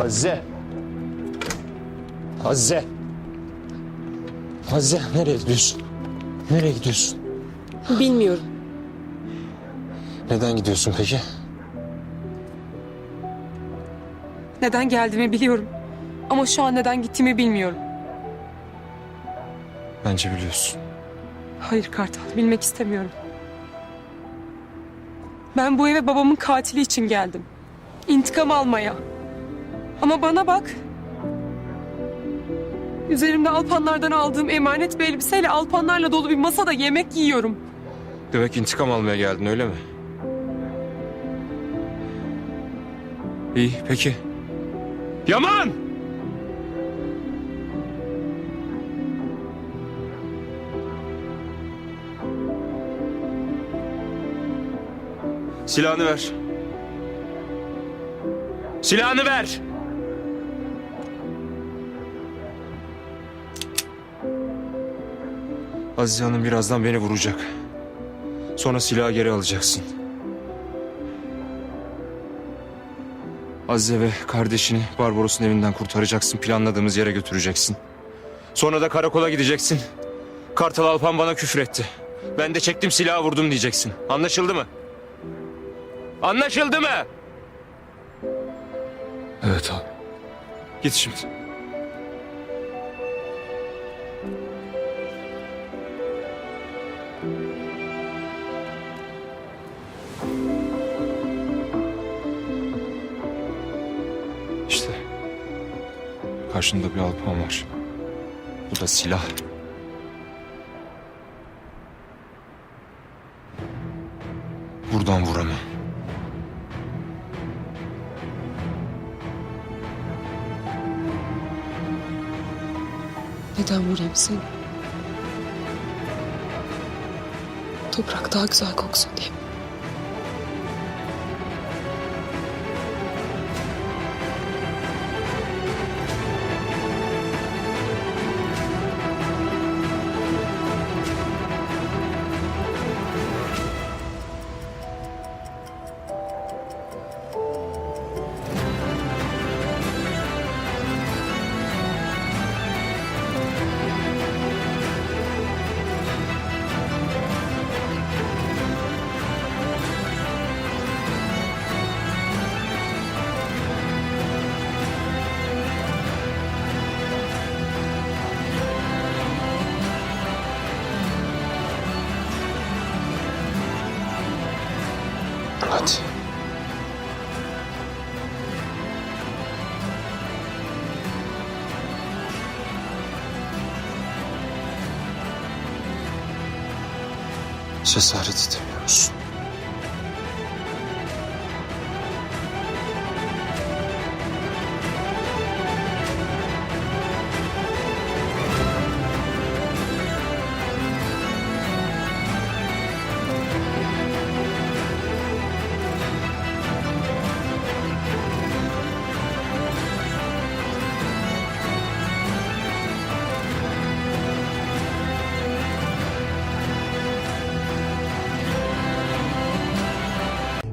Azize. Azize. Azize nereye gidiyorsun? Nereye gidiyorsun? Bilmiyorum. Neden gidiyorsun peki? Neden geldiğimi biliyorum. Ama şu an neden gittiğimi bilmiyorum. Bence biliyorsun. Hayır Kartal, bilmek istemiyorum. Ben bu eve babamın katili için geldim. İntikam almaya. Ama bana bak. Üzerimde Alpanlardan aldığım emanet bir elbiseyle Alpanlarla dolu bir masada yemek yiyorum. Demek intikam almaya geldin öyle mi? İyi peki. Yaman! Silahını ver. Silahını ver. Azize Hanım birazdan beni vuracak. Sonra silahı geri alacaksın. Azize ve kardeşini Barbaros'un evinden kurtaracaksın. Planladığımız yere götüreceksin. Sonra da karakola gideceksin. Kartal Alpan bana küfür etti. Ben de çektim silahı vurdum diyeceksin. Anlaşıldı mı? Anlaşıldı mı? Evet abi. Git şimdi. Karşında bir Alpan var. Bu da silah. Buradan vuramam. Neden vurayım seni? Toprak daha güzel koksun diye. Cesaret edemiyor